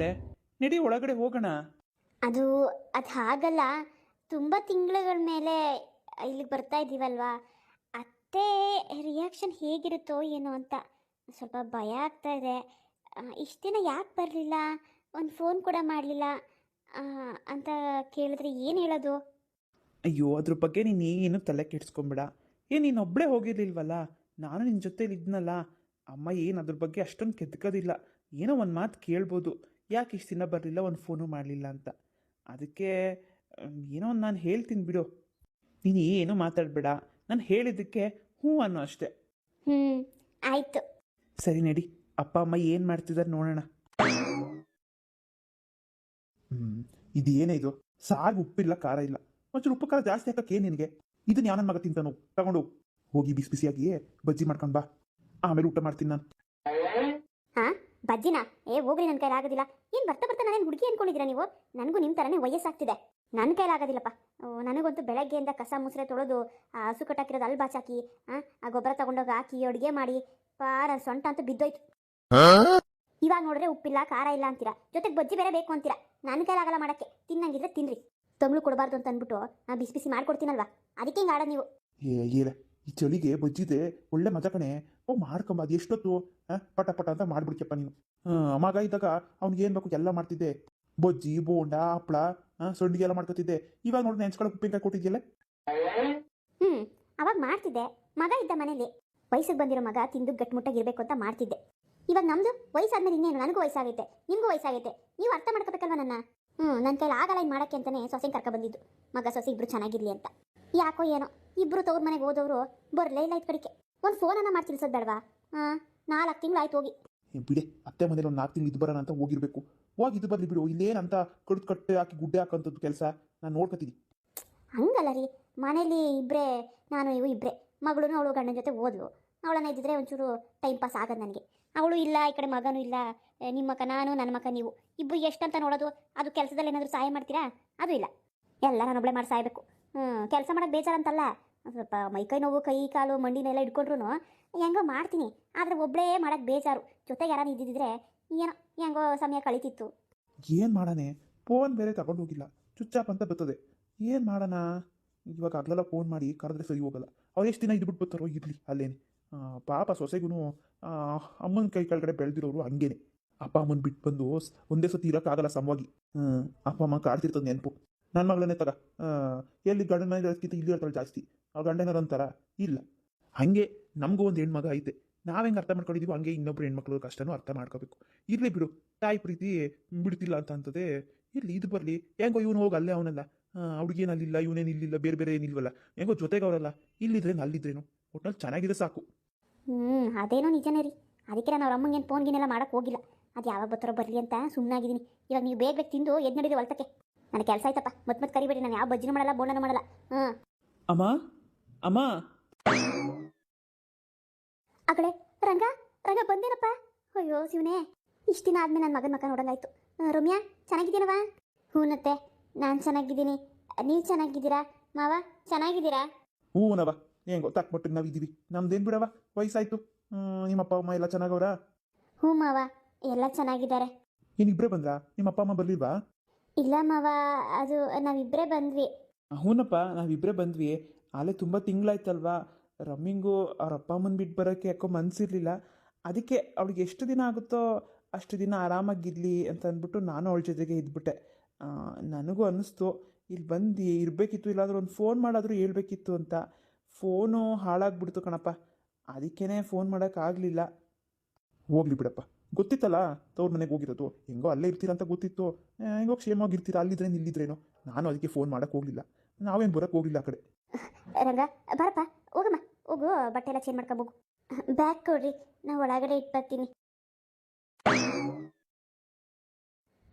ಪುಟ್ಟೆ ನಡಿ ಒಳಗಡೆ ಹೋಗೋಣ. ಅದು ಅದು ಹಾಗಲ್ಲ. ತುಂಬ ತಿಂಗಳುಗಳ ಮೇಲೆ ಇಲ್ಲಿಗೆ ಬರ್ತಾ ಇದ್ದೀವಲ್ವಾ ಅತ್ತೆ ರಿಯಾಕ್ಷನ್ ಹೇಗಿರುತ್ತೋ ಏನೋ ಅಂತ ಸ್ವಲ್ಪ ಭಯ ಆಗ್ತಾ ಇದೆ. ಇಷ್ಟು ದಿನ ಯಾಕೆ ಬರಲಿಲ್ಲ? ಒಂದು ಫೋನ್ ಕೂಡ ಮಾಡಲಿಲ್ಲ. ಅಂತ ಕೇಳಿದ್ರೆ ಏನು ಹೇಳೋದು? ಅಯ್ಯೋ ಅದ್ರ ಬಗ್ಗೆ ನೀನು ಏನು ತಲೆ ಕೆಡಿಸ್ಕೊಂಬಿಡ ಏ ನೀನು ಒಬ್ಬಳೇ ಹೋಗಿರ್ಲಿಲ್ವಲ್ಲ? ನಾನು ನಿನ್ನ ಜೊತೇಲಿ ಇದ್ನಲ್ಲ. ಅಮ್ಮ ಏನು ಅದ್ರ ಬಗ್ಗೆ ಅಷ್ಟೊಂದು ಕೆದ್ಕೋದಿಲ್ಲ ಏನೋ ಒಂದು ಮಾತು ಕೇಳ್ಬೋದು. ಯಾಕೆ ಇಷ್ಟು ದಿನ ಬರಲಿಲ್ಲ? ಒಂದು ಫೋನು ಮಾಡಲಿಲ್ಲ ಅಂತ. ಅದಕ್ಕೆ ಏನೋ ಒಂದು ನಾನು ಹೇಳ್ತೀನಿ ಬಿಡು. ನೀನು ಏನು ಮಾತಾಡಬೇಡ. ನಾನು ಹೇಳಿದ್ದಕ್ಕೆ ಹ್ಞೂ ಅನ್ನೋ ಅಷ್ಟೇ. ಹ್ಞೂ ಆಯಿತು. ಸರಿ ನಡಿ. ಅಪ್ಪ ಅಮ್ಮ ಏನು ಮಾಡ್ತಿದ್ದಾರೆ ನೋಡೋಣ. ಹ್ಞೂ ಇದು ಏನೇ ಇದು? ಸಾರು ಉಪ್ಪಿಲ್ಲ ಖಾರ ಇಲ್ಲ. ಒಂಚೂರು ಉಪ್ಪು ಖಾರ ಜಾಸ್ತಿ ಹಾಕಕ್ಕೆ ಏನು ನಿನಗೆ? ಇದನ್ನ ಯಾವ ನನ್ನ ಮಗ ತಿಂತಾನು? ತಗೊಂಡು ಹೋಗಿ. ಬಿಸಿ ಬಿಸಿಯಾಗಿ ಬಜ್ಜಿ ಮಾಡ್ಕೊಂಡು ಬಾ. ಆಮೇಲೆ ಊಟ ಮಾಡ್ತೀನಿ ನಾನು. ಬಜ್ಜಿನ ಏ ಹೋಗ್ರಿ ನನ್ನ ಕೈಲಿ ಆಗೋದಿಲ್ಲ. ಏನು ಬರ್ತಾ ಬರ್ತಾ ನಾನೇನು ಹುಡುಗಿ ಅನ್ಕೊಂಡಿದ್ದೀರಾ ನೀವು? ನನಗೂ ನಿಮ್ಮ ಥರನೇ ವಯಸ್ಸಾಗ್ತಿದೆ. ನನ್ನ ಕೈಲಿ ಆಗೋದಿಲ್ಲಪ್ಪ. ಓ, ನನಗಂತೂ ಬೆಳಗ್ಗೆಯಿಂದ ಕಸ ಮುಸ್ರೆ ತೊಳೆದು ಆ ಹಸು ಕಟ್ಟಾಕಿರೋದು ಅಲ್ಲಿ ಬಾಚಾಕಿ ಆ ಗೊಬ್ಬರ ತಗೊಂಡೋಗಿ ಹಾಕಿ ಅಡುಗೆ ಮಾಡಿ ಪಾರ ಸೊಂಟ ಅಂತೂ ಬಿದ್ದೋಯ್ತು. ಇವಾಗ ನೋಡಿದ್ರೆ ಉಪ್ಪಿಲ್ಲ ಖಾರ ಇಲ್ಲ ಅಂತೀರಾ? ಜೊತೆಗೆ ಬಜ್ಜಿ ಬೇರೆ ಬೇಕು ಅಂತೀರಾ? ನನ್ನ ಕೈಲಾಗಲ್ಲ ಮಾಡಕ್ಕೆ. ತಿನ್ನಂಗಿದ್ರೆ ತಿನ್ರಿ. ತಮಿಳು ಕೊಡಬಾರ್ದು ಅಂತ ಅಂದ್ಬಿಟ್ಟು ನಾನು ಬಿಸಿ ಬಿಸಿ ಮಾಡ್ಕೊಡ್ತೀನಲ್ವಾ? ಅದಕ್ಕೆ ಹಿಂಗೆ ಆಡೋದು ನೀವು? ಈ ಚಳಿಗೆ ಬಜ್ಜಿದೆ, ಒಳ್ಳೆ ಮಜಾ ಕಣೆ. ಓ, ಮಾಡ್ಕೊಂಬ, ಅದು ಎಷ್ಟೊತ್ತು? ಪಟ ಪಟ ಅಂತ ಮಾಡ್ಬಿಡ್ತೀಯಪ್ಪ ನೀನು. ಮಗ ಇದ್ದಾಗ ಅವ್ನಿಗೆ ಏನು ಬೇಕು ಎಲ್ಲ ಮಾಡ್ತಿದ್ದೆ. ಬಜ್ಜಿ, ಬೋಂಡ, ಹಪ್ಳ ಸೊಂಡಿಗೆ ಎಲ್ಲ ಮಾಡ್ಕೊತಿದ್ದೆ. ಇವಾಗ ನೋಡಿ, ನೆನ್ಸ್ಕೊಳಕ್ ಉಪ್ಪಿನಕಾಯಿ ಕೊಟ್ಟಿದ್ಯಲ್ಲ? ಹ್ಮ್, ಅವಾಗ ಮಾಡ್ತಿದ್ದೆ. ಮಗ ಇದ್ದ ಮನೇಲಿ. ವಯಸ್ಸಿಗೆ ಬಂದಿರೋ ಮಗ ತಿಂದು ಗಟ್ಟಿಮುಟ್ಟಾಗಿರ್ಬೇಕು ಅಂತ ಮಾಡ್ತಿದ್ದೆ. ಇವಾಗ ನಮ್ದು ವಯಸ್ಸಾದ್ಮೇಲೆ ಇನ್ನೇನು? ನನಗೂ ವಯಸ್ಸಾಗೈತೆ. ನಿಮಗೂ ವಯಸ್ಸಾಗೈತೆ. ನೀವು ಅರ್ಥ ಮಾಡ್ಕೋಬೇಕಲ್ವ ನನ್ನ? ಹ್ಞೂ ನನ್ನ ಕೈಲಿ ಆಗಲ್ಲ ಇನ್ನು ಮಾಡೋಕ್ಕೆ ಅಂತಲೇ ಸೊಸೆಗೆ ಕರ್ಕೊ ಬಂದಿದ್ದು. ಮಗ ಸೊಸೆ ಇಬ್ರು ಚೆನ್ನಾಗಿರ್ಲಿ ಅಂತ. ಯಾಕೋ ಏನೋ. ಇಬ್ರು ತವ್ರ ಮನೆಗೆ ಹೋದವರು ಬರಲೇ ಇಲ್ಲ ಇದ್ ಕಡೆಗೆ. ಒಂದು ಫೋನನ್ನ ಮಾಡಿ ತಿಳಿಸೋದು ಬೇಡವಾ? ಹಾಂ ನಾಲ್ಕು ತಿಂಗಳು ಆಯ್ತು ಹೋಗಿ. ಏ ಬಿಡೆ ಅತ್ತೆ ಮನೇಲಿ ಒಂದು ನಾಲ್ಕು ತಿಂಗಳು ಇದು ಬರೋಣ ಅಂತ ಹೋಗಿರ್ಬೇಕು. ಹೋಗಿ ಇದು ಬರಲಿ ಬಿಡು ಇಲ್ಲೇನಂತ ಕಡ್ದು ಕಟ್ಟೆ ಹಾಕಿ ಗುಡ್ಡೆ ಹಾಕೋಂಥದ್ದು ಕೆಲಸ ನಾನು ನೋಡ್ಕೊತೀನಿ. ಹಂಗಲ್ಲ ರೀ. ಮನೇಲಿ ಇಬ್ಬರೇ ನಾನು ಇವು ಇಬ್ಬರೇ ಮಗಳು ಅವಳು ಗಂಡನ ಜೊತೆ ಓದ್ಲು ಅವಳನ್ನ ಇದ್ದಿದ್ರೆ ಒಂಚೂರು ಟೈಮ್ ಪಾಸ್ ಆಗೋದು ನನಗೆ. ಅವಳು ಇಲ್ಲ ಈ ಕಡೆ ಮಗನು ಇಲ್ಲ ಏ, ನಿಮ್ಮ ಮಕ್ಕ ನಾನು ನನ್ನ ಮಗ ನೀವು. ಇಬ್ಬರು ಎಷ್ಟಂತ ನೋಡೋದು ಅದು ಕೆಲಸದಲ್ಲಿ ಏನಾದರೂ ಸಹಾಯ ಮಾಡ್ತೀರಾ? ಅದು ಇಲ್ಲ. ಎಲ್ಲ ನಾನು ಒಬ್ಬಳೆ ಮಾಡಿ ಸಾಯ್ಬೇಕು. ಕೆಲಸ ಮಾಡೋಕ್ಕೆ ಬೇಜಾರಂತಲ್ಲ? ಸ್ವಲ್ಪ ಮೈಕೈ ನೋವು, ಕೈ ಕಾಲು, ಮಂಡಿನೆಲ್ಲ ಇಟ್ಕೊಂಡ್ರು ಹೆಂಗೋ ಮಾಡ್ತೀನಿ. ಆದರೆ ಒಬ್ಬಳೇ ಮಾಡೋಕ್ಕೆ ಬೇಜಾರು. ಜೊತೆಗೆ ಯಾರು ಇದ್ದಿದ್ರೆ ಏನೋ ಹೆಂಗೋ ಸಮಯ ಕಳೀತಿತ್ತು. ಏನು ಮಾಡೋಣ? ಫೋನ್ ಬೇರೆ ತಗೊಂಡು ಹೋಗಿಲ್ಲ. ಚುಚ್ಚಾಪ್ ಅಂತ ಬರ್ತದೆ. ಏನು ಮಾಡೋಣ? ಇವಾಗ ಅಗ್ಲೆಲ್ಲ ಫೋನ್ ಮಾಡಿ ಕರೆದ್ರೆ ಸರಿ ಹೋಗಲ್ಲ. ಅವ್ರು ಎಷ್ಟು ದಿನ ಇದ್ಬಿಟ್ಟು ಬರ್ತಾರೋ ಇರಲಿ, ಅಲ್ಲೇನೆ. ಪಾಪ ಸೊಸೆಗೂ ಅಮ್ಮನ ಕೈ ಕೆಳಗಡೆ ಬೆಳೆದಿರೋರು ಹಂಗೇನೆ. ಅಪ್ಪ ಅಮ್ಮನ ಬಿಟ್ಟು ಬಂದು ಒಂದೇ ಸತಿ ಇರೋಕ್ಕಾಗಲ್ಲ ಸಮವಾಗಿ. ಅಪ್ಪ ಅಮ್ಮ ಕಾಡ್ತಿರ್ತದೆ ನೆನಪು. ನನ್ನ ಮಗಳನ್ನೇ ತಗ ಆ, ಎಲ್ಲಿ ಗಂಡನ ಮನೆ ಇಲ್ಲಿ ಇರ್ತಾಳೆ ಜಾಸ್ತಿ. ಅವ್ರ ಗಂಡನಾರ ಅಂತಾರ? ಇಲ್ಲ. ಹಾಗೆ ನಮಗೂ ಒಂದು ಹೆಣ್ಮಗ ಐತೆ. ನಾವು ಹೆಂಗೆ ಅರ್ಥ ಮಾಡ್ಕೊಂಡಿದ್ದೀವಿ ಹಂಗೆ ಇನ್ನೊಬ್ರು ಹೆಣ್ಮಕ್ಳು ಕಷ್ಟನೂ ಅರ್ಥ ಮಾಡ್ಕೋಬೇಕು. ಇರಲಿ ಬಿಡು. ತಾಯಿ ಪ್ರೀತಿ ಬಿಡ್ತಿಲ್ಲ ಅಂತ ಅಂತದೆ. ಇರಲಿ ಇದು ಬರಲಿ. ಹೆಂಗೋ ಇವನು ಹೋಗಿ ಅಲ್ಲೇ ಅವನಲ್ಲ. ಅವ್ಳಿಗೇನು ಅಲ್ಲಿಲ್ಲ ಇವನೇನು ಇಲ್ಲಿಲ್ಲ ಬೇರೆ ಬೇರೆ ಏನಿಲ್ವಲ್ಲ. ಹೆಂಗೋ ಜೊತೆಗೆ ಅವರಲ್ಲ. ಇಲ್ಲಿದ್ರೇನು ಅಲ್ಲಿದ್ರೇನು ಒಟ್ನಲ್ಲಿ ಚೆನ್ನಾಗಿದೆ ಸಾಕು. ಹ್ಞೂ ಅದೇನೋ ನಿಜನೇ ರೀ. ಅದಕ್ಕೆ ನಾನು ಅವ್ರ ಅಮ್ಮಂಗೆ ಏನು ಫೋನ್ ಗಿನೆಲ್ಲ ಮಾಡೋಕೆ ಹೋಗಿಲ್ಲ. ಅದು ಯಾವಾಗ ಬರ್ತಾರೋ ಬರಲಿ ಅಂತ ಸುಮ್ಮನಾಗಿದ್ದೀನಿ ಇವಾಗ ನೀವು ಬೇಗ ಬೇಗ ತಿಂದು ಎದ್ದು ನಡೀರಿ ಹೊಲ್ತಕ್ಕೆ ನನಗೆ ಕೆಲಸ ಆಯ್ತಪ್ಪ. ಮತ್ತೆ ಮತ್ತೆ ಕರಿಬೇಡಿ ನಾನು ಯಾವ ಬಜ್ಜಿನೂ ಮಾಡಲ್ಲ ಬೋಂಡನೂ ಮಾಡಲ್ಲ. ಹ್ಞೂ ಅಮ್ಮ ಅಮ್ಮ. ಆ ಕಡೆ ರಂಗ ರಂಗ ಬಂದೇನಪ್ಪ? ಅಯ್ಯೋ ಶಿವನೇ. ಇಷ್ಟು ದಿನ ಆದ್ಮೇಲೆ ನನ್ನ ಮಗನ ಮಕ್ಕ ನೋಡಂಗಾಯ್ತು. ಆ, ರಮ್ಯಾ ಚೆನ್ನಾಗಿದ್ದೀನವ? ಹೂನತ್ತೆ ನಾನು ಚೆನ್ನಾಗಿದ್ದೀನಿ. ನೀವು ಚೆನ್ನಾಗಿದ್ದೀರಾ? ಮಾವ ಚೆನ್ನಾಗಿದ್ದೀರಾ? ಹೂನವ ಹೆಂಗೋ ಗೊತ್ತಾಕ್ ಮಟ್ಟಿಗೆ ನಾವು ಇದೀವಿ ನಮ್ದೇನ್ ಬಿಡವ? ವಯಸ್ಸಾಯ್ತು. ಹ್ಮ್, ನಿಮ್ಮ ಅಪ್ಪ ಅಮ್ಮ ಎಲ್ಲ ಚೆನ್ನಾಗವ್ರ? ಹ್ಞೂ ಮಾವ ಎಲ್ಲ ಚೆನ್ನಾಗಿದ್ದಾರೆ. ಏನಿಬ್ಬರೇ ಬಂದ್ರಾ? ನಿಮ್ಮ ಅಪ್ಪ ಅಮ್ಮ ಬರ್ಲಿಲ್ವಾ? ಇಲ್ಲ ಮಾವ, ಅದು ನಾವಿಬ್ಬರೇ ಬಂದ್ವಿ. ಹೂನಪ್ಪ ನಾವಿಬ್ಬರೇ ಬಂದ್ವಿ. ಆಲೆ ತುಂಬ ತಿಂಗಳಾಯ್ತಲ್ವಾ? ರಮ್ಮಿಂಗು ಅವ್ರ ಅಪ್ಪ ಅಮ್ಮನ ಬಿಟ್ಟು ಬರೋಕ್ಕೆ ಯಾಕೋ ಮನಸ್ಸಿರ್ಲಿಲ್ಲ ಅದಕ್ಕೆ ಅವಳಿಗೆ ಎಷ್ಟು ದಿನ ಆಗುತ್ತೋ ಅಷ್ಟು ದಿನ ಆರಾಮಾಗಿರಲಿ ಅಂತ ಅಂದ್ಬಿಟ್ಟು ನಾನು ಅವಳ ಜೊತೆಗೆ ಇದ್ಬಿಟ್ಟೆ. ನನಗೂ ಅನ್ನಿಸ್ತು ಇಲ್ಲಿ ಬಂದು ಇರಬೇಕಿತ್ತು, ಇಲ್ಲಾಂದ್ರೆ ಒಂದು ಫೋನ್ ಮಾಡಾದರೂ ಹೇಳ್ಬೇಕಿತ್ತು ಅಂತ. ಫೋನು ಹಾಳಾಗ್ಬಿಡ್ತು ಕಣಪ್ಪ. ಅದಕ್ಕೇ ಫೋನ್ ಮಾಡೋಕ್ಕಾಗಲಿಲ್ಲ ಹೋಗ್ಲಿ ಬಿಡಪ್ಪ ಗೊತ್ತಿತ್ತಲ್ಲ? ತವ್ರ ಮನೆಗೆ ಹೋಗಿರೋದು. ಹೆಂಗೋ ಅಲ್ಲೇ ಇರ್ತೀರ ಅಂತ ಗೊತ್ತಿತ್ತು. ಹೆಂಗೋ ಕ್ಷೇಮವಾಗಿರ್ತೀರ, ಅಲ್ಲಿದ್ರೇನು ಇಲ್ಲಿದ್ರೇನೋ? ನಾನು ಅದಕ್ಕೆ ಫೋನ್ ಮಾಡೋಕ್ಕೆ ಹೋಗಲಿಲ್ಲ. ನಾವೇನು ಬರೋಕ್ಕೆ ಹೋಗಿಲ್ಲ ಆ ಕಡೆ. ರಂಗ, ಬರಪ್ಪ, ಹೋಗಮ್ಮ. ಹೋಗು, ಬಟ್ಟೆ ಎಲ್ಲ ಚೇಂಜ್ ಮಾಡ್ಕೊಬೋಗು ಬ್ಯಾಗ್ ಕೊಡ್ರಿ. ನಾ ಒಳಗಡೆ ಇಟ್ಟು ಬರ್ತೀನಿ.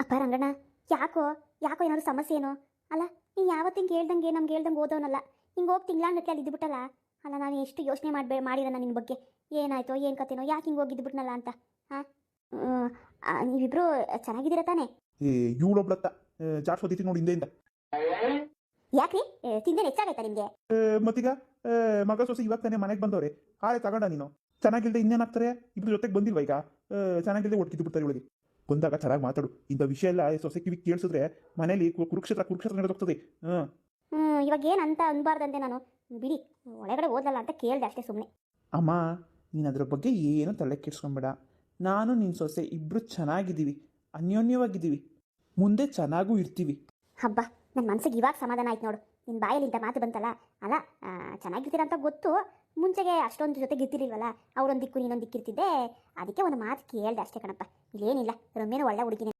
ಅಪ್ಪ ರಂಗಣ್ಣ, ಯಾಕೋ ಯಾಕೋ ಏನಾದ್ರು ಸಮಸ್ಯೆ ಏನೋ? ಅಲ್ಲ ನೀ ಯಾವತ್ತಿಂಗೆ ಹೇಳ್ದಂಗೆ ನಮ್ಗೆ ಹೇಳ್ದಂಗೆ ಓದೋನಲ್ಲ. ಹಿಂಗೆ ಹೋಗಿ ತಿಂಗ್ಳಾಂಗಟ್ಲೆ ಅಲ್ಲಿ ಇದ್ಬಿಟ್ಟಲ್ಲ? ಅಲ್ಲ, ನಾನು ಎಷ್ಟು ಯೋಚನೆ ಮಾಡಬೇ ಮಾಡಿರೋಣ ನಿನ್ನ ಬಗ್ಗೆ? ಏನಾಯ್ತೋ ಏನು ಕತೆನೋ ಯಾಕೆ ಹಿಂಗೆ ಹೋಗಿದ್ಬಿಟ್ನಲ್ಲ ಅಂತ ಹಾಂ? ನೀವಿಬ್ರು ಚೆನ್ನಾಗಿದ್ದೀರಾ ತಾನೇ? ಏ ಇವಳೊಬ್ಳತ್ತ ನೋಡಿ ಹಿಂದೆಯಿಂದ. ಯಾಕ್ರಿ? ತಿಂದೆ ಹೆಚ್ಚಾಗೈತಾ ನಿಮಗೆ? ಮತ್ತೀಗ ಏ, ಮಗ ಸೊಸೆ ಇವಾಗ ತಾನೇ ಮನೆಗೆ ಬಂದವ್ರೆ ಹಾಳೆ ತಗೊಂಡ ನೀನು. ಚೆನ್ನಾಗಿಲ್ದೆ ಇನ್ನೇನಾಗ್ತಾರೆ ಇಬ್ರು ಜೊತೆಗೆ ಬಂದಿಲ್ವಾ ಈಗ? ಏ, ಚೆನ್ನಾಗಿಲ್ದೆ ಒಟ್ಟಿದ್ದು ಬಿಡ್ತಾರೆ ಇವಳಿಗೆ. ಬಂದಾಗ ಚೆನ್ನಾಗಿ ಮಾತಾಡು. ಇಂಥ ವಿಷಯ ಎಲ್ಲ ಸೊಸೆ ಕಿವಿ ಕೇಳಿಸಿದ್ರೆ ಮನೇಲಿ ಕು- ಕುರುಕ್ಷೇತ್ರ ಕುರುಕ್ಷೇತ್ರ ನಡೆದೋಗ್ತದೆ ಹಾಂ. ಹ್ಞೂ ಇವಾಗ ಏನು ಅಂತ ಅನ್ಬಾರ್ದಂತೆ ನಾನು. ಬಿಡಿ ಒಳಗಡೆ ಓದಲ್ಲ ಅಂತ ಕೇಳಿದೆ ಅಷ್ಟೇ ಸುಮ್ಮನೆ ಅಮ್ಮ ನೀನು ಅದ್ರ ಬಗ್ಗೆ ಏನು ತಲೆ ಕೆಡ್ಸ್ಕೊಂಬೇಡ. ನಾನು ನಿನ್ನ ಸೊಸೆ ಇಬ್ಬರು ಚೆನ್ನಾಗಿದ್ದೀವಿ, ಅನ್ಯೋನ್ಯವಾಗಿದ್ದೀವಿ, ಮುಂದೆ ಚೆನ್ನಾಗೂ ಇರ್ತೀವಿ. ಹಬ್ಬ ನನ್ನ ಮನಸ್ಸಿಗೆ ಇವಾಗ ಸಮಾಧಾನ ಆಯ್ತು ನೋಡು. ನಿನ್ನ ಬಾಯಲ್ಲಿ ಇಂಥ ಮಾತು ಬಂತಲ್ಲ? ಅಲ್ಲ ಚೆನ್ನಾಗಿರ್ತೀರ ಅಂತ ಗೊತ್ತು. ಮುಂಚೆಗೆ ಅಷ್ಟೊಂದು ಜೊತೆಗೆ ಇರ್ತಿರ್ಲಿಲ್ವಲ್ಲ? ಅವರೊಂದು ನೀನೊಂದಿಕ್ಕಿರ್ತಿದ್ದೆ ನೀನೊಂದು ದಿಕ್ಕಿರ್ತಿದ್ದೆ. ಅದಕ್ಕೆ ಒಂದು ಮಾತು ಕೇಳ್ದೆ ಅಷ್ಟೇ ಕಣಪ್ಪ. ಇಲ್ಲೇನಿಲ್ಲ, ರಮ್ಯನ ಒಳ್ಳೆ ಹುಡುಗಿನೇ.